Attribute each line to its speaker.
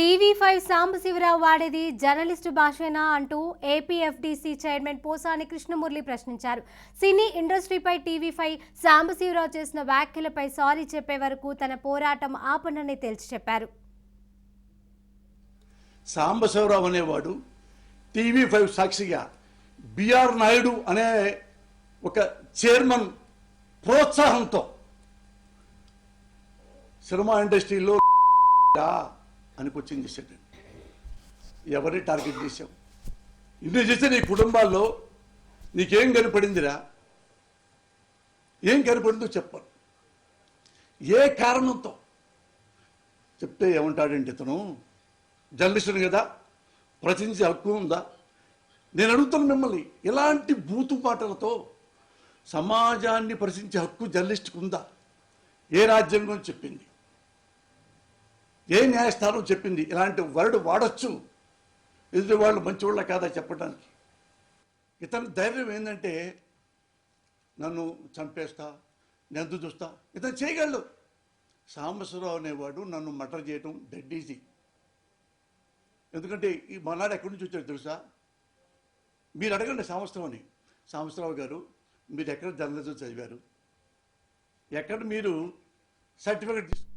Speaker 1: TV five Sambasivarao వాడేది journalist భాషేనా అంటూ ఏపీఎఫ్డీసీ chairman Posani Krishna Murali ప్రశ్నించారు. సినీ ఇండస్ట్రీపై టీవీ ఫైవ్ సాంబశివరావు చేసిన వ్యాఖ్యలపై సారీ చెప్పే వరకు తన పోరాటం ఆపనని తేల్చి చెప్పారు.
Speaker 2: సాంబశివరావు అనేవాడు టీవీ ఫైవ్ సాక్షిగా బిఆర్ నాయుడు అనే ఒక చైర్మన్ ప్రోత్సాహంతో సినిమా ఇండస్ట్రీలో అని క్వశ్చన్ చేశాడు. ఎవరిని టార్గెట్ చేశావు? ఇన్ని చేస్తే నీ కుటుంబాల్లో నీకేం కనపడిందిరా? ఏం కనపడిందో చెప్పాను ఏ కారణంతో? చెప్తే ఏమంటాడంటే ఇతను జర్నలిస్టుని కదా ప్రశ్నించే హక్కు ఉందా? నేను అడుగుతాను మిమ్మల్ని ఇలాంటి బూతు పాటలతో సమాజాన్ని ప్రశ్నించే హక్కు జర్నలిస్టుకు ఉందా? ఏ రాజ్యాంగం చెప్పింది? ఏ న్యాయస్థానం చెప్పింది? ఇలాంటి వర్డ్ వాడచ్చు. ఎదుటి వాళ్ళు మంచివాళ్ళ కాదా చెప్పడానికి? ఇతని ధైర్యం ఏంటంటే నన్ను చంపేస్తా నెందు చూస్తా ఇతను చేయగలడు. సాంబశివరావు అనేవాడు నన్ను మటర్ చేయటం డెడ్ ఈజీ ఎందుకంటే ఈ మనాడు ఎక్కడి నుంచి వచ్చాడు తెలుసా? మీరు అడగండి సంవత్సరం అని. సాంబశివరావు గారు మీరు ఎక్కడ జర్నలిజం చదివారు? ఎక్కడ మీరు సర్టిఫికెట్ తీసుకు